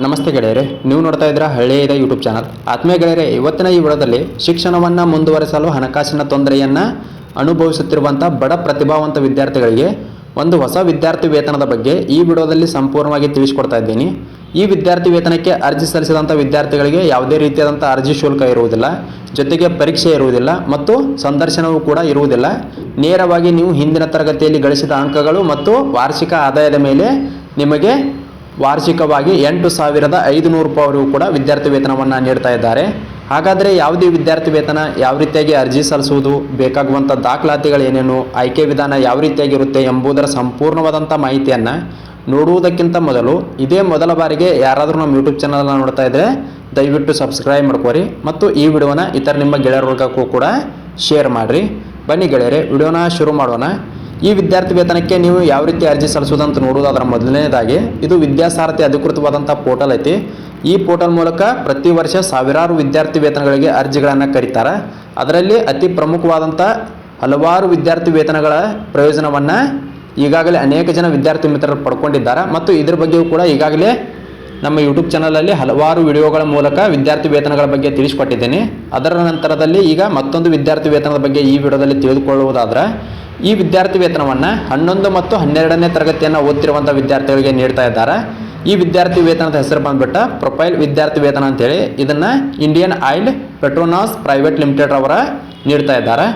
ನಮಸ್ತೆ ಗೆಳೆಯರೆ, ನೀವು ನೋಡ್ತಾ ಇದ್ದೀರಾ ಇದೆ ಯೂಟ್ಯೂಬ್ ಚಾನಲ್ ಆತ್ಮೀಯ ಗೆಳೆಯರೆ, ಇವತ್ತಿನ ಈ ವಿಡದಲ್ಲಿ ಶಿಕ್ಷಣವನ್ನು ಮುಂದುವರಿಸಲು ಹಣಕಾಸಿನ ತೊಂದರೆಯನ್ನು ಅನುಭವಿಸುತ್ತಿರುವಂಥ ಬಡ ಪ್ರತಿಭಾವಂತ ವಿದ್ಯಾರ್ಥಿಗಳಿಗೆ ಒಂದು ಹೊಸ ವಿದ್ಯಾರ್ಥಿ ವೇತನದ ಬಗ್ಗೆ ಈ ವಿಡಿಯೋದಲ್ಲಿ ಸಂಪೂರ್ಣವಾಗಿ ತಿಳಿಸ್ಕೊಡ್ತಾ ಇದ್ದೀನಿ. ಈ ವಿದ್ಯಾರ್ಥಿ ವೇತನಕ್ಕೆ ಅರ್ಜಿ ಸಲ್ಲಿಸಿದಂಥ ವಿದ್ಯಾರ್ಥಿಗಳಿಗೆ ಯಾವುದೇ ರೀತಿಯಾದಂಥ ಅರ್ಜಿ ಶುಲ್ಕ ಇರುವುದಿಲ್ಲ, ಜೊತೆಗೆ ಪರೀಕ್ಷೆ ಇರುವುದಿಲ್ಲ ಮತ್ತು ಸಂದರ್ಶನವೂ ಕೂಡ ಇರುವುದಿಲ್ಲ. ನೇರವಾಗಿ ನೀವು ಹಿಂದಿನ ತರಗತಿಯಲ್ಲಿ ಗಳಿಸಿದ ಅಂಕಗಳು ಮತ್ತು ವಾರ್ಷಿಕ ಆದಾಯದ ಮೇಲೆ ನಿಮಗೆ ವಾರ್ಷಿಕವಾಗಿ ಎಂಟು ಸಾವಿರದ ಐದುನೂರು ರೂಪಾಯಿವರೆಗೂ ಕೂಡ ವಿದ್ಯಾರ್ಥಿ ವೇತನವನ್ನು ನೀಡ್ತಾ ಇದ್ದಾರೆ. ಹಾಗಾದರೆ ಯಾವುದೇ ವಿದ್ಯಾರ್ಥಿ ವೇತನ ಯಾವ ರೀತಿಯಾಗಿ ಅರ್ಜಿ ಸಲ್ಲಿಸುವುದು ಬೇಕಾಗುವಂಥ ದಾಖಲಾತಿಗಳು ಏನೇನು, ಆಯ್ಕೆ ವಿಧಾನ ಯಾವ ರೀತಿಯಾಗಿರುತ್ತೆ ಎಂಬುದರ ಸಂಪೂರ್ಣವಾದಂಥ ಮಾಹಿತಿಯನ್ನು ನೋಡುವುದಕ್ಕಿಂತ ಮೊದಲು ಇದೇ ಮೊದಲ ಬಾರಿಗೆ ಯಾರಾದರೂ ನಮ್ಮ ಯೂಟ್ಯೂಬ್ ಚಾನಲನ್ನು ನೋಡ್ತಾ ಇದ್ದರೆ ದಯವಿಟ್ಟು ಸಬ್ಸ್ಕ್ರೈಬ್ ಮಾಡ್ಕೋರಿ ಮತ್ತು ಈ ವಿಡಿಯೋನ ಇತರ ನಿಮ್ಮ ಗೆಳೆಯರ ವರ್ಗಕ್ಕೂ ಕೂಡ ಶೇರ್ ಮಾಡಿರಿ. ಬನ್ನಿ ಗೆಳೆಯರೆ, ವಿಡಿಯೋನ ಶುರು ಮಾಡೋಣ. ಈ ವಿದ್ಯಾರ್ಥಿ ವೇತನಕ್ಕೆ ನೀವು ಯಾವ ರೀತಿ ಅರ್ಜಿ ಸಲ್ಲಿಸೋದಂತ ನೋಡೋದು ಅದರ ಮೊದಲನೇದಾಗಿ. ಇದು ವಿದ್ಯಾಸಾರಥಿ ಅಧಿಕೃತವಾದಂಥ ಪೋರ್ಟಲ್ ಐತಿ. ಈ ಪೋರ್ಟಲ್ ಮೂಲಕ ಪ್ರತಿ ವರ್ಷ ಸಾವಿರಾರು ವಿದ್ಯಾರ್ಥಿ ವೇತನಗಳಿಗೆ ಅರ್ಜಿಗಳನ್ನು ಕರೀತಾರೆ. ಅದರಲ್ಲಿ ಅತಿ ಪ್ರಮುಖವಾದಂಥ ಹಲವಾರು ವಿದ್ಯಾರ್ಥಿ ವೇತನಗಳ ಪ್ರಯೋಜನವನ್ನು ಈಗಾಗಲೇ ಅನೇಕ ಜನ ವಿದ್ಯಾರ್ಥಿ ಮಿತ್ರರು ಪಡ್ಕೊಂಡಿದ್ದಾರೆ. ಮತ್ತು ಇದರ ಬಗ್ಗೆಯೂ ಕೂಡ ಈಗಾಗಲೇ ನಮ್ಮ ಯೂಟ್ಯೂಬ್ ಚಾನಲಲ್ಲಿ ಹಲವಾರು ವಿಡಿಯೋಗಳ ಮೂಲಕ ವಿದ್ಯಾರ್ಥಿ ವೇತನಗಳ ಬಗ್ಗೆ ತಿಳಿಸ್ಕೊಟ್ಟಿದ್ದೇನೆ. ಅದರ ನಂತರದಲ್ಲಿ ಈಗ ಮತ್ತೊಂದು ವಿದ್ಯಾರ್ಥಿ ವೇತನದ ಬಗ್ಗೆ ಈ ವಿಡಿಯೋದಲ್ಲಿ ತಿಳಿದುಕೊಳ್ಳುವುದಾದ್ರೆ, ಈ ವಿದ್ಯಾರ್ಥಿ ವೇತನವನ್ನು ಹನ್ನೊಂದು ಮತ್ತು ಹನ್ನೆರಡನೇ ತರಗತಿಯನ್ನು ಓದ್ತಿರುವಂಥ ವಿದ್ಯಾರ್ಥಿಗಳಿಗೆ ನೀಡ್ತಾ ಇದ್ದಾರೆ. ಈ ವಿದ್ಯಾರ್ಥಿ ವೇತನದ ಹೆಸರು ಬಂದ್ಬಿಟ್ಟು ಪ್ರೊಫೈಲ್ ವಿದ್ಯಾರ್ಥಿ ವೇತನ ಅಂತೇಳಿ. ಇದನ್ನು Indian oil Petronas private limited ಅವರ ನೀಡ್ತಾ ಇದ್ದಾರೆ.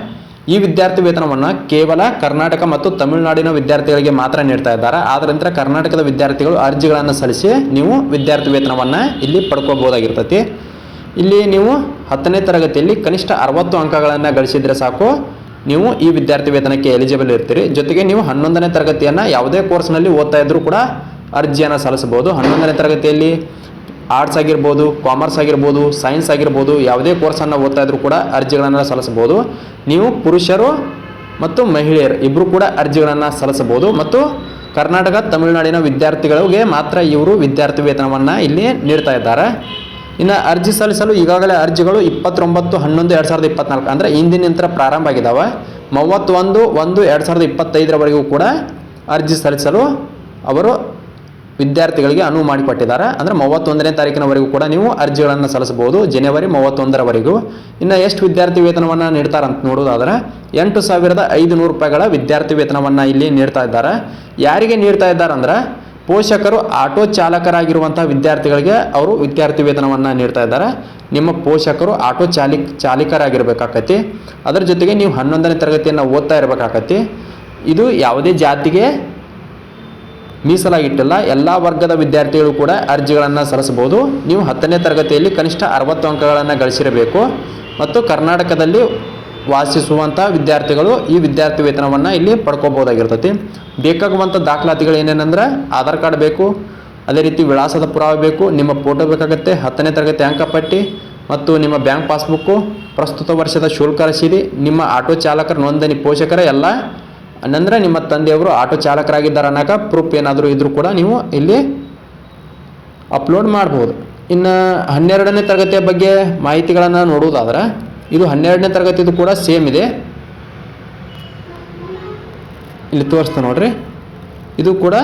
ಈ ವಿದ್ಯಾರ್ಥಿ ವೇತನವನ್ನು ಕೇವಲ ಕರ್ನಾಟಕ ಮತ್ತು ತಮಿಳುನಾಡಿನ ವಿದ್ಯಾರ್ಥಿಗಳಿಗೆ ಮಾತ್ರ ನೀಡ್ತಾ ಇದ್ದಾರೆ. ಆದ್ದರಿಂದ ಕರ್ನಾಟಕದ ವಿದ್ಯಾರ್ಥಿಗಳು ಅರ್ಜಿಗಳನ್ನು ಸಲ್ಲಿಸಿ ನೀವು ವಿದ್ಯಾರ್ಥಿ ವೇತನವನ್ನು ಇಲ್ಲಿ ಪಡ್ಕೋಬೋದಾಗಿರ್ತೈತಿ ಇಲ್ಲಿ ನೀವು ಹತ್ತನೇ ತರಗತಿಯಲ್ಲಿ ಕನಿಷ್ಠ ಅರವತ್ತು ಅಂಕಗಳನ್ನು ಗಳಿಸಿದರೆ ಸಾಕು. ನೀವು ಈ ವಿದ್ಯಾರ್ಥಿ ವೇತನಕ್ಕೆ ಎಲಿಜಿಬಲ್ ಇರ್ತೀರಿ. ಜೊತೆಗೆ ನೀವು ಹನ್ನೊಂದನೇ ತರಗತಿಯನ್ನು ಯಾವುದೇ ಕೋರ್ಸ್ನಲ್ಲಿ ಓದ್ತಾ ಇದ್ದರೂ ಕೂಡ ಅರ್ಜಿಯನ್ನು ಸಲ್ಲಿಸಬಹುದು. ಹನ್ನೊಂದನೇ ತರಗತಿಯಲ್ಲಿ ಆರ್ಟ್ಸ್ ಆಗಿರ್ಬೋದು ಕಾಮರ್ಸ್ ಆಗಿರ್ಬೋದು ಸೈನ್ಸ್ ಆಗಿರ್ಬೋದು, ಯಾವುದೇ ಕೋರ್ಸನ್ನು ಓದ್ತಾ ಇದ್ರೂ ಕೂಡ ಅರ್ಜಿಗಳನ್ನು ಸಲ್ಲಿಸಬಹುದು. ನೀವು ಪುರುಷರು ಮತ್ತು ಮಹಿಳೆಯರು ಇಬ್ಬರು ಕೂಡ ಅರ್ಜಿಗಳನ್ನು ಸಲ್ಲಿಸಬಹುದು. ಮತ್ತು ಕರ್ನಾಟಕ, ತಮಿಳುನಾಡಿನ ವಿದ್ಯಾರ್ಥಿಗಳಿಗೆ ಮಾತ್ರ ಇವರು ವಿದ್ಯಾರ್ಥಿ ವೇತನವನ್ನು ಇಲ್ಲಿ ನೀಡ್ತಾ ಇದ್ದಾರೆ. ಇನ್ನು ಅರ್ಜಿ ಸಲ್ಲಿಸಲು ಈಗಾಗಲೇ ಅರ್ಜಿಗಳು ಇಪ್ಪತ್ತೊಂಬತ್ತು, ಹನ್ನೊಂದು, ಎರಡು ಸಾವಿರದ ಇಪ್ಪತ್ನಾಲ್ಕು ಅಂದರೆ ಇಂದಿನ ನಂತರ ಪ್ರಾರಂಭ ಆಗಿದ್ದಾವೆ ಮೂವತ್ತೊಂದು, ಒಂದು, ಎರಡು ಸಾವಿರದ ಇಪ್ಪತ್ತೈದರವರೆಗೂ ಕೂಡ ಅರ್ಜಿ ಸಲ್ಲಿಸಲು ಅವರು ವಿದ್ಯಾರ್ಥಿಗಳಿಗೆ ಅನುವು ಮಾಡಿಕೊಟ್ಟಿದ್ದಾರೆ. ಅಂದರೆ ಮೂವತ್ತೊಂದನೇ ತಾರೀಕಿನವರೆಗೂ ಕೂಡ ನೀವು ಅರ್ಜಿಗಳನ್ನು ಸಲ್ಲಿಸಬಹುದು. ಜನವರಿ ಮೂವತ್ತೊಂದರವರೆಗೂ. ಇನ್ನು ಎಷ್ಟು ವಿದ್ಯಾರ್ಥಿ ವೇತನವನ್ನು ನೀಡ್ತಾರೆ ಅಂತ ನೋಡೋದಾದರೆ ಎಂಟು ಸಾವಿರದ ಐದುನೂರು ರೂಪಾಯಿಗಳ ವಿದ್ಯಾರ್ಥಿ ವೇತನವನ್ನು ಇಲ್ಲಿ ನೀಡ್ತಾ ಇದ್ದಾರೆ. ಯಾರಿಗೆ ನೀಡ್ತಾ ಇದ್ದಾರೆ ಅಂದರೆ, ಪೋಷಕರು ಆಟೋ ಚಾಲಕರಾಗಿರುವಂಥ ವಿದ್ಯಾರ್ಥಿಗಳಿಗೆ ಅವರು ವಿದ್ಯಾರ್ಥಿ ವೇತನವನ್ನು ನೀಡ್ತಾ ಇದ್ದಾರೆ. ನಿಮ್ಮ ಪೋಷಕರು ಆಟೋ ಚಾಲಿಕ್ ಚಾಲಕರಾಗಿರ್ಬೇಕಾಕತಿ ಅದರ ಜೊತೆಗೆ ನೀವು ಹನ್ನೊಂದನೇ ತರಗತಿಯನ್ನು ಓದ್ತಾ ಇರಬೇಕಾಕತಿ ಇದು ಯಾವುದೇ ಜಾತಿಗೆ ಮೀಸಲಾಗಿಟ್ಟಿಲ್ಲ, ಎಲ್ಲ ವರ್ಗದ ವಿದ್ಯಾರ್ಥಿಗಳು ಕೂಡ ಅರ್ಜಿಗಳನ್ನು ಸಲ್ಲಿಸಬಹುದು. ನೀವು ಹತ್ತನೇ ತರಗತಿಯಲ್ಲಿ ಕನಿಷ್ಠ ಅರವತ್ತು ಅಂಕಗಳನ್ನು ಗಳಿಸಿರಬೇಕು. ಮತ್ತು ಕರ್ನಾಟಕದಲ್ಲಿ ವಾಸಿಸುವಂಥ ವಿದ್ಯಾರ್ಥಿಗಳು ಈ ವಿದ್ಯಾರ್ಥಿ ವೇತನವನ್ನು ಇಲ್ಲಿ ಪಡ್ಕೋಬೋದಾಗಿರ್ತೈತಿ ಬೇಕಾಗುವಂಥ ದಾಖಲಾತಿಗಳು ಏನೇನೆಂದರೆ ಆಧಾರ್ ಕಾರ್ಡ್ ಬೇಕು, ಅದೇ ರೀತಿ ವಿಳಾಸದ ಪುರಾವೆ ಬೇಕು, ನಿಮ್ಮ ಫೋಟೋ ಬೇಕಾಗುತ್ತೆ, ಹತ್ತನೇ ತರಗತಿ ಅಂಕಪಟ್ಟಿ ಮತ್ತು ನಿಮ್ಮ ಬ್ಯಾಂಕ್ ಪಾಸ್ಬುಕ್ಕು, ಪ್ರಸ್ತುತ ವರ್ಷದ ಶುಲ್ಕ ರಸೀದಿ, ನಿಮ್ಮ ಆಟೋ ಚಾಲಕರ ನೋಂದಣಿ ಪೋಷಕರ ಎಲ್ಲ ಅಂದರೆ ನಿಮ್ಮ ತಂದೆಯವರು ಆಟೋ ಚಾಲಕರಾಗಿದ್ದಾರೆ ಅನ್ನೋಕ ಪ್ರೂಫ್ ಏನಾದರೂ ಇದ್ದರೂ ಕೂಡ ನೀವು ಇಲ್ಲಿ ಅಪ್ಲೋಡ್ ಮಾಡ್ಬೋದು. ಇನ್ನು ಹನ್ನೆರಡನೇ ತರಗತಿಯ ಬಗ್ಗೆ ಮಾಹಿತಿಗಳನ್ನು ನೋಡುವುದಾದ್ರೆ, ಇದು ಹನ್ನೆರಡನೇ ತರಗತಿದು ಕೂಡ ಸೇಮ್ ಇದೆ. ಇಲ್ಲಿ ತೋರಿಸ್ತಾ ನೋಡ್ರಿ. ಇದು ಕೂಡ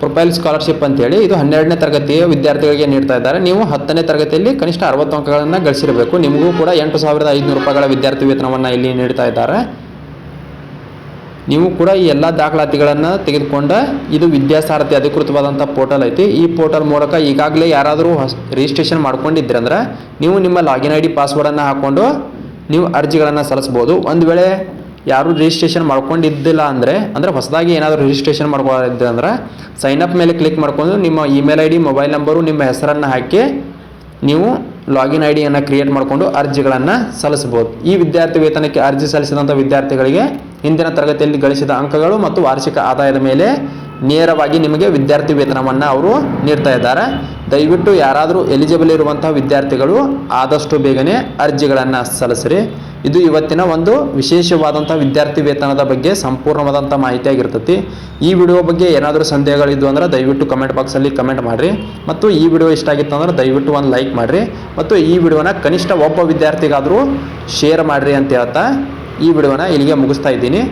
ಪ್ರೊಫೈಲ್ ಸ್ಕಾಲರ್ಶಿಪ್ ಅಂತೇಳಿ, ಇದು ಹನ್ನೆರಡನೇ ತರಗತಿಯ ವಿದ್ಯಾರ್ಥಿಗಳಿಗೆ ನೀಡ್ತಾ ಇದ್ದಾರೆ. ನೀವು ಹತ್ತನೇ ತರಗತಿಯಲ್ಲಿ ಕನಿಷ್ಠ ಅರವತ್ತು ಅಂಕಗಳನ್ನು ಗಳಿಸಿರಬೇಕು. ನಿಮಗೂ ಕೂಡ ಎಂಟು ಸಾವಿರದ ಐದುನೂರು ರೂಪಾಯಿಗಳ ವಿದ್ಯಾರ್ಥಿ ವೇತನವನ್ನು ಇಲ್ಲಿ ನೀಡ್ತಾ ಇದ್ದಾರೆ. ನೀವು ಕೂಡ ಈ ಎಲ್ಲ ದಾಖಲಾತಿಗಳನ್ನು ತೆಗೆದುಕೊಂಡ ಇದು ವಿದ್ಯಾಸಾರಥಿ ಅಧಿಕೃತವಾದಂಥ ಪೋರ್ಟಲ್ ಐತಿ. ಈ ಪೋರ್ಟಲ್ ಮೂಲಕ ಈಗಾಗಲೇ ಯಾರಾದರೂ ಹೊಸ ರಿಜಿಸ್ಟ್ರೇಷನ್ ಮಾಡ್ಕೊಂಡಿದ್ರಿ ಅಂದ್ರೆ ನೀವು ನಿಮ್ಮ ಲಾಗಿನ್ ಐ ಡಿ ಪಾಸ್ವರ್ಡನ್ನು ಹಾಕ್ಕೊಂಡು ನೀವು ಅರ್ಜಿಗಳನ್ನು ಸಲ್ಲಿಸ್ಬೋದು ಒಂದು ವೇಳೆ ಯಾರು ರಿಜಿಸ್ಟ್ರೇಷನ್ ಮಾಡ್ಕೊಂಡಿದ್ದಿಲ್ಲ ಅಂದರೆ ಅಂದರೆ ಹೊಸದಾಗಿ ಏನಾದರೂ ರಿಜಿಸ್ಟ್ರೇಷನ್ ಮಾಡ್ಕೊಂಡಿದ್ದೆ ಅಂದ್ರೆ ಅಪ್ ಮೇಲೆ ಕ್ಲಿಕ್ ಮಾಡ್ಕೊಂಡು ನಿಮ್ಮ email I D mobile number ನಿಮ್ಮ ಹೆಸರನ್ನು ಹಾಕಿ ನೀವು ಲಾಗಿನ್ ಐ ಡಿಯನ್ನು ಕ್ರಿಯೇಟ್ ಮಾಡಿಕೊಂಡು ಅರ್ಜಿಗಳನ್ನು ಸಲ್ಲಿಸಬಹುದು. ಈ ವಿದ್ಯಾರ್ಥಿ ವೇತನಕ್ಕೆ ಅರ್ಜಿ ಸಲ್ಲಿಸಿದಂಥ ವಿದ್ಯಾರ್ಥಿಗಳಿಗೆ ಹಿಂದಿನ ತರಗತಿಯಲ್ಲಿ ಗಳಿಸಿದ ಅಂಕಗಳು ಮತ್ತು ವಾರ್ಷಿಕ ಆದಾಯದ ಮೇಲೆ ನೇರವಾಗಿ ನಿಮಗೆ ವಿದ್ಯಾರ್ಥಿ ವೇತನವನ್ನು ಅವರು ನೀಡ್ತಾ ಇದ್ದಾರೆ. ದಯವಿಟ್ಟು ಯಾರಾದರೂ ಎಲಿಜಿಬಲ್ ಇರುವಂತಹ ವಿದ್ಯಾರ್ಥಿಗಳು ಆದಷ್ಟು ಬೇಗನೆ ಅರ್ಜಿಗಳನ್ನು ಸಲ್ಲಿಸಿರಿ. ಇದು ಇವತ್ತಿನ ಒಂದು ವಿಶೇಷವಾದಂಥ ವಿದ್ಯಾರ್ಥಿ ವೇತನದ ಬಗ್ಗೆ ಸಂಪೂರ್ಣವಾದಂಥ ಮಾಹಿತಿಯಾಗಿರ್ತೈತಿ. ಈ ವಿಡಿಯೋ ಬಗ್ಗೆ ಏನಾದರೂ ಸಂದೇಹಗಳಿದ್ದು ಅಂದ್ರೆ ದಯವಿಟ್ಟು ಕಮೆಂಟ್ ಬಾಕ್ಸಲ್ಲಿ ಕಮೆಂಟ್ ಮಾಡಿರಿ. ಮತ್ತು ಈ ವಿಡಿಯೋ ಇಷ್ಟ ಆಗಿತ್ತು ಅಂದ್ರೆ ದಯವಿಟ್ಟು ಒಂದು ಲೈಕ್ ಮಾಡಿರಿ. ಮತ್ತು ಈ ವಿಡಿಯೋನ ಕನಿಷ್ಠ ಒಬ್ಬ ವಿದ್ಯಾರ್ಥಿಗಾದರೂ ಶೇರ್ ಮಾಡಿರಿ ಅಂತ ಹೇಳ್ತಾ ಈ ವಿಡಿಯೋನ ಇಲ್ಲಿಗೆ ಮುಗಿಸ್ತಾ ಇದ್ದೀನಿ.